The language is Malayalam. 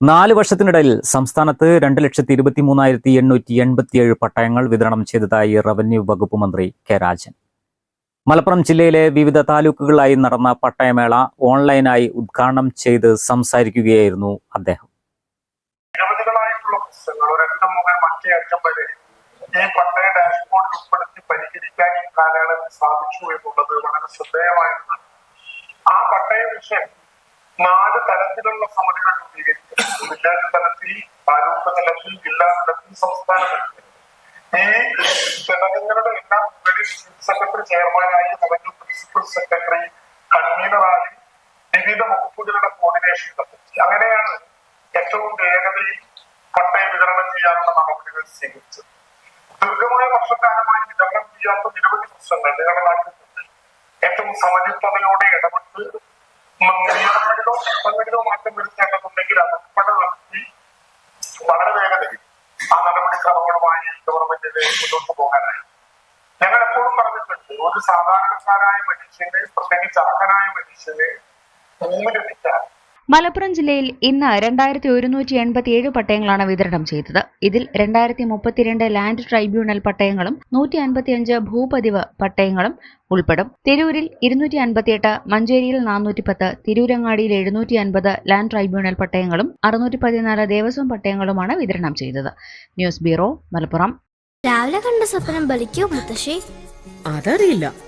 നാല് വർഷത്തിനിടയിൽ സംസ്ഥാനത്ത് രണ്ട് ലക്ഷത്തി ഇരുപത്തി മൂന്നായിരത്തി എണ്ണൂറ്റി എൺപത്തിയേഴ് പട്ടയങ്ങൾ വിതരണം ചെയ്തതായി റവന്യൂ വകുപ്പ് മന്ത്രി കെ രാജൻ. മലപ്പുറം ജില്ലയിലെ വിവിധ താലൂക്കുകളായി നടന്ന പട്ടയമേള ഓൺലൈനായി ഉദ്ഘാടനം ചെയ്ത് സംസാരിക്കുകയായിരുന്നു അദ്ദേഹം. ഈ പട്ടയ ഡാഷ്ബോർഡിൽ ഉൾപ്പെടുത്തി പരിഹരിക്കാൻ ഈ കാലയളവിൽ സാധിച്ചു എന്നുള്ളത് വളരെ ശ്രദ്ധേയമായതാണ് ആ പട്ടയ വിഷയം നാല് തലത്തിലുള്ള സമിതികൾ രൂപീകരിക്കും വില്ലേജ് തലത്തിൽ താലൂക്ക് തലത്തിൽ ജില്ലാ തലത്തിൽ സംസ്ഥാന തലത്തിൽ. ഈ ഘടകങ്ങളുടെ എല്ലാം മുകളിൽ ചീഫ് സെക്രട്ടറി ചെയർമാനായി അല്ലെങ്കിൽ പ്രിൻസിപ്പൽ സെക്രട്ടറി കൺവീനറായി വിവിധ വകുപ്പുകളുടെ കോർഡിനേഷൻ അങ്ങനെയാണ് ഏറ്റവും വേഗതയിൽ പട്ടയ വിതരണം ചെയ്യാനുള്ള നടപടികൾ സ്വീകരിച്ചത്. ദീർഘമായ വർഷക്കാലമായി വിതരണം ചെയ്യാത്ത നിരവധി പ്രശ്നങ്ങൾ നിങ്ങളുടെ നാട്ടിൽ ഏറ്റവും സമചിത്തതയോടെ ഇടപെട്ട് ചട്ടങ്ങളിലോ മാറ്റം വരുത്തേണ്ടതുണ്ടെങ്കിൽ അത് നടത്തി വളരെ വേഗതയിൽ ആ നടപടിക്രമങ്ങളുമായി ഗവൺമെന്റിന് മുന്നോട്ട് പോകാനായി. ഞങ്ങൾ എപ്പോഴും പറഞ്ഞിട്ടുണ്ട് ഒരു സാധാരണക്കാരായ മനുഷ്യന് പ്രത്യേകിച്ച് അർഹനായ മനുഷ്യന് മുന്നിലെത്തിക്കാൻ മലപ്പുറം ജില്ലയിൽ ഇന്ന് രണ്ടായിരത്തി ഒരുന്നൂറ്റി എൺപത്തി ഏഴ് പട്ടയങ്ങളാണ് വിതരണം ചെയ്തത്. ഇതിൽ രണ്ടായിരത്തി മുപ്പത്തിരണ്ട് ലാൻഡ് ട്രൈബ്യൂണൽ പട്ടയങ്ങളും നൂറ്റി അൻപത്തിയഞ്ച് ഭൂപതിവ് പട്ടയങ്ങളും ഉൾപ്പെടും. തിരൂരിൽ ഇരുന്നൂറ്റി അൻപത്തിയെട്ട് മഞ്ചേരിയിൽ നാനൂറ്റി പത്ത് തിരൂരങ്ങാടിയിൽ എഴുന്നൂറ്റി അൻപത് ലാൻഡ് ട്രൈബ്യൂണൽ പട്ടയങ്ങളും അറുന്നൂറ്റി പതിനാല് ദേവസ്വം പട്ടയങ്ങളുമാണ് വിതരണം ചെയ്തത്. News bureau Malappuram. രാവിലെ കണ്ട സ്വപ്നം ബലിക്കോ മുത്തശ്ശി? അതറിയില്ല.